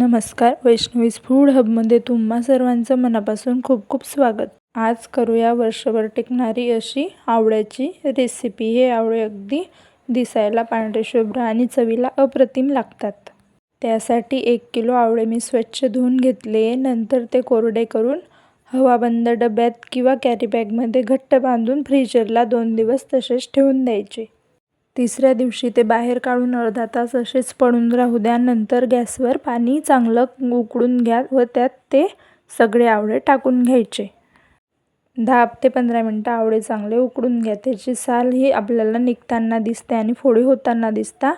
नमस्कार वैष्णवीज फूड हबमध्ये तुम्हा सर्वांचं मनापासून खूप खूप स्वागत. आज करूया वर्षभर टिकणारी अशी आवळ्याची रेसिपी हे आवळे अगदी दिसायला पांढरे शुभ्र आणि चवीला अप्रतिम लागतात. त्यासाठी एक किलो आवळे मी स्वच्छ धुवून घेतले. नंतर ते कोरडे करून हवाबंद डब्यात किंवा कॅरीबॅगमध्ये घट्ट बांधून फ्रीजरला दोन दिवस तसेच ठेवून द्यायचे. तिसऱ्या दिवशी ते बाहेर काढून अर्धा तास असेच पडून राहू द्या नंतर गॅसवर पाणी चांगलं उकळून घ्या व त्यात ते सगळे आवळे टाकून घ्यायचे. दहा ते पंधरा मिनटं आवळे चांगले उकडून घ्या त्याची साल ही आपल्याला निघताना दिसते आणि फोडी होताना दिसता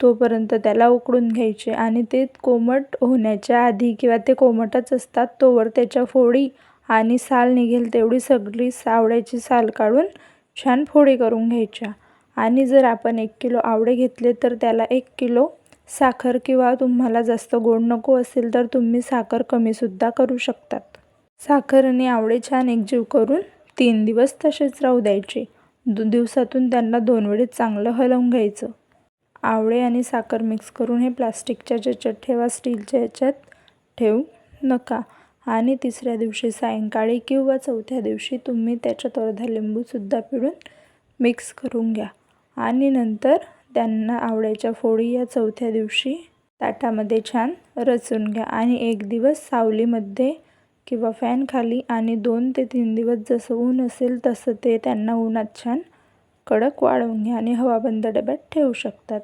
तोपर्यंत त्याला उकडून घ्यायचे आणि ते कोमट होण्याच्या आधी किंवा ते कोमटच असतात तोवर त्याच्या फोडी आणि साल निघेल तेवढी सगळी आवळ्याची साल काढून छान फोडी करून घ्यायच्या. आणि जर आपण एक किलो आवळे घेतले तर त्याला एक किलो साखर किंवा तुम्हाला जास्त गोड नको असेल तर तुम्ही साखर कमीसुद्धा करू शकतात. साखर आणि आवळे छान एकजीव करून तीन दिवस तसेच राहू द्यायचे. दो दिवसातून त्यांना दोन वेळेस चांगलं हलवून घ्यायचं. आवळे आणि साखर मिक्स करून हे प्लास्टिकच्या ज्याच्यात ठेवा स्टीलच्या याच्यात ठेवू नका. आणि तिसऱ्या दिवशी सायंकाळी किंवा चौथ्या दिवशी तुम्ही त्याच्यात अर्धा लिंबूसुद्धा पिळून मिक्स करून घ्या. आणि नंतर त्यांना आवळ्याच्या फोडी या चौथ्या दिवशी ताटामध्ये छान रचून घ्या. आणि एक दिवस सावलीमध्ये किंवा फॅनखाली आणि दोन ते तीन दिवस जसं ऊन असेल तसं ते त्यांना उन्हात छान कडक वाळवून घ्या आणि हवाबंद डब्यात ठेवू शकतात.